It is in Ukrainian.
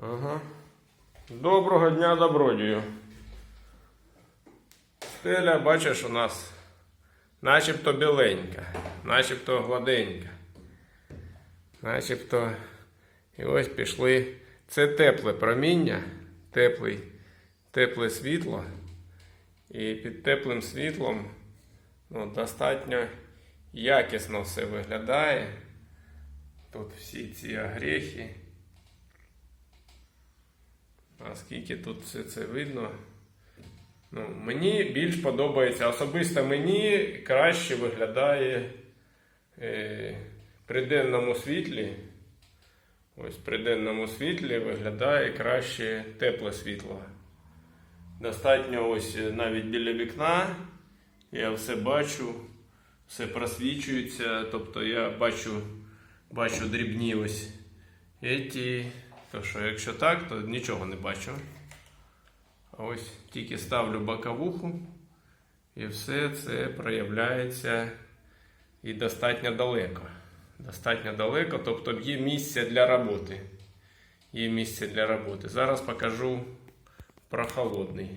Ага. Доброго дня, добродію. Стеля, бачиш, у нас начебто біленька, начебто гладенька. Начебто. І ось пішли. Це тепле проміння, теплий, тепле світло. І під теплим світлом ну, достатньо якісно все виглядає. Тут всі ці огрехи. А скільки тут все це видно? Ну, мені більш подобається, особисто мені краще виглядає е, при денному світлі. Ось при денному світлі виглядає краще тепле світло. Достатньо ось навіть біля вікна. Я все бачу, все просвічується. Тобто я бачу, бачу дрібні ось еті. То що якщо так, то нічого не бачу. А ось тільки ставлю боковуху, і все це проявляється і достатньо далеко. Достатньо далеко, тобто є місце для роботи. Є місце для роботи. Зараз покажу про холодний.